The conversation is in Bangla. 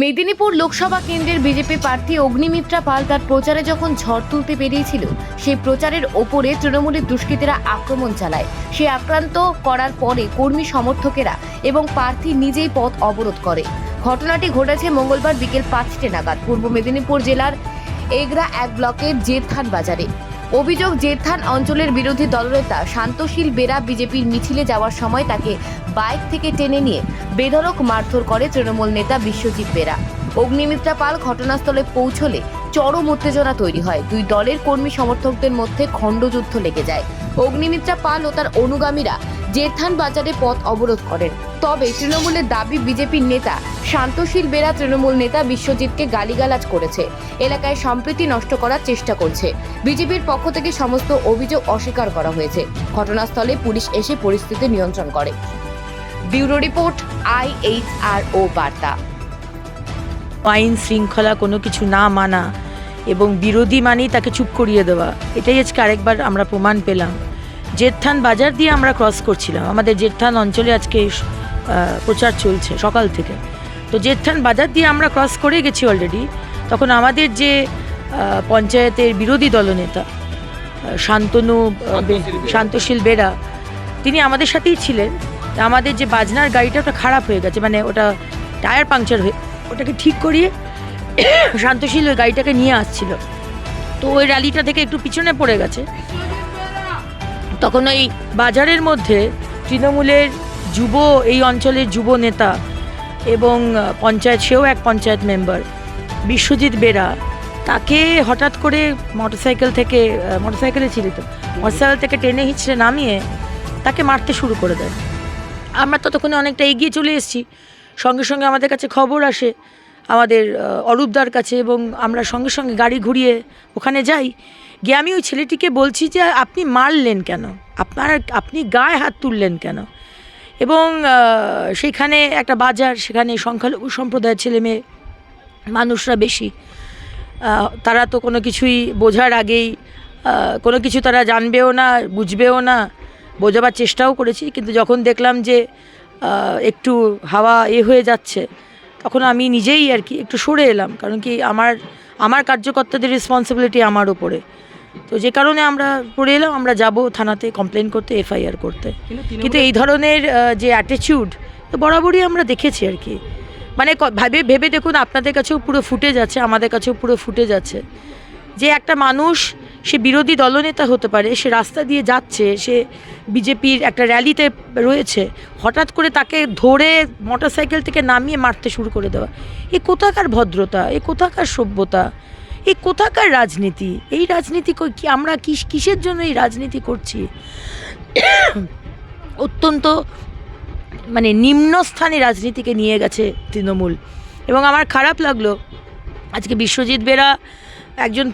মেদিনীপুর লোকসভা কেন্দ্রের বিজেপি প্রার্থী অগ্নিমিত্রা পাল তার প্রচারে যখন ঝড় তুলতে বেরিয়েছিল, সেই প্রচারের ওপরে তৃণমূলের দুষ্কৃতীরা আক্রমণ চালায়। সে আক্রান্ত করার পরে কর্মী সমর্থকেরা এবং প্রার্থী নিজেই পথ অবরোধ করে। ঘটনাটি ঘটেছে মঙ্গলবার বিকেল পাঁচটে নাগাদ। পূর্ব মেদিনীপুর জেলার এগরা এক ব্লকের জেরথান বাজারে অভিযোগ, জেরথান অঞ্চলের বিরোধী দলনেতা শান্তশীল বেরা বিজেপির মিছিলে যাওয়ার সময় তাকে বাইক থেকে টেনে নিয়ে বেধরক মারধর করে তৃণমূল নেতা বিশ্বজিৎ বেরা। অগ্নিমিত্রা পাল ঘটনাস্থলে পৌঁছলে চরম উত্তেজনা তৈরি হয়। দুই দলের কর্মী সমর্থকদের মধ্যে খণ্ডযুদ্ধ লেগে যায়। অগ্নিমিত্রা পাল ও তার অনুগামীরা জেরথান বাজারে পথ অবরোধ করেন। তবে তৃণমূলের দাবি বিজেপির নেতা, শান্তশীল বেরা তৃণমূল নেতা বিশ্বজিৎকে গালিগালাজ করেছে। এলাকায় সম্প্রীতি নষ্ট করার চেষ্টা করছে। বিজেপির পক্ষ থেকে সমস্ত অভিযোগ অস্বীকার করা হয়েছে। ঘটনাস্থলে পুলিশ এসে পরিস্থিতি নিয়ন্ত্রণ করে। ব্যুরো রিপোর্ট আইএইচআরও বার্তা। আইন শৃঙ্খলা কোনো কিছু না মানা এবং বিরোধী মানেই তাকে চুপ করিয়ে দেওয়া এটাই আজকে আরেকবার আমরা প্রমাণ পেলাম। জেরথান বাজার দিয়ে আমরা ক্রস করছিলাম। আমাদের জেরথান অঞ্চলে আজকে প্রচার চলছে সকাল থেকে। তো জেরথান বাজার দিয়ে আমরা ক্রস করে গেছি অলরেডি তখন আমাদের যে পঞ্চায়েতের বিরোধী দলনেতা শান্তনু শান্তশীল বেরা। তিনি আমাদের সাথেই ছিলেন। আমাদের যে বাজনার গাড়িটা ওটা খারাপ হয়ে গেছে মানে ওটা টায়ার পাংচার হয়ে ওটাকে ঠিক করিয়ে শান্তশীল ওই গাড়িটাকে নিয়ে আসছিল। তো ওই র্যালিটা থেকে একটু পিছনে পড়ে গেছে। তখন ওই বাজারের মধ্যে তৃণমূলের যুব, এই অঞ্চলের যুব নেতা এবং পঞ্চায়েত, সেও এক পঞ্চায়েত মেম্বার বিশ্বজিৎ বেরা, তাকে হঠাৎ করে মোটরসাইকেল থেকে মোটরসাইকেলে ছিল তো মোটরসাইকেল থেকে টেনে হিঁচড়ে নামিয়ে তাকে মারতে শুরু করে দেয়। আমরা ততক্ষণে অনেকটা এগিয়ে চলে এসেছি। সঙ্গে সঙ্গে আমাদের কাছে খবর আসে, আমাদের অরূপদার কাছে এবং আমরা সঙ্গে সঙ্গে গাড়ি ঘুরিয়ে ওখানে যাই। গিয়ে আমি ওই ছেলেটিকে বলছি যে, আপনি মারলেন কেন? আপনার, আপনি গায়ে হাত তুললেন কেন? এবং সেখানে একটা বাজার, সেখানে সংখ্যালঘু সম্প্রদায়ের ছেলে মেয়ে মানুষরা বেশি। তারা তো কোনো কিছুই বোঝার আগেই কোনো কিছু তারা জানবেও না, বুঝবেও না, বোঝাবার চেষ্টাও করেছি। কিন্তু যখন দেখলাম যে একটু হাওয়া এ হয়ে যাচ্ছে তখন আমি নিজেই আর কি একটু সরে এলাম কারণ কি আমার আমার কার্যকর্তাদের রেসপন্সিবিলিটি আমার ওপরে তো যে কারণে আমরা পড়ে এলাম আমরা যাব থানাতে কমপ্লেন করতে এফআইআর করতে। কিন্তু এই ধরনের যে অ্যাটিটিউড তো বরাবরই আমরা দেখেছি আর কি। মানে ভাবে ভেবে দেখুন আপনাদের কাছেও পুরো ফুটে যাচ্ছে আমাদের কাছেও পুরো ফুটে যাচ্ছে যে একটা মানুষ সে বিরোধী দলনেতা হতে পারে, সে রাস্তা দিয়ে যাচ্ছে, সে বিজেপির একটা র্যালিতে রয়েছে, হঠাৎ করে তাকে ধরে মোটরসাইকেল থেকে নামিয়ে মারতে শুরু করে দেওয়া। এ কোথাকার ভদ্রতা, এ কোথাকার সভ্যতা, এ কোথাকার রাজনীতি, এই রাজনীতি কি আমরা কিস কিসের জন্য এই রাজনীতি করছি? অত্যন্ত মানে নিম্নস্থানে রাজনীতিকে নিয়ে গেছে তৃণমূল। এবং আমার খারাপ লাগল, আজকে বিশ্বজিৎ বেরা একজন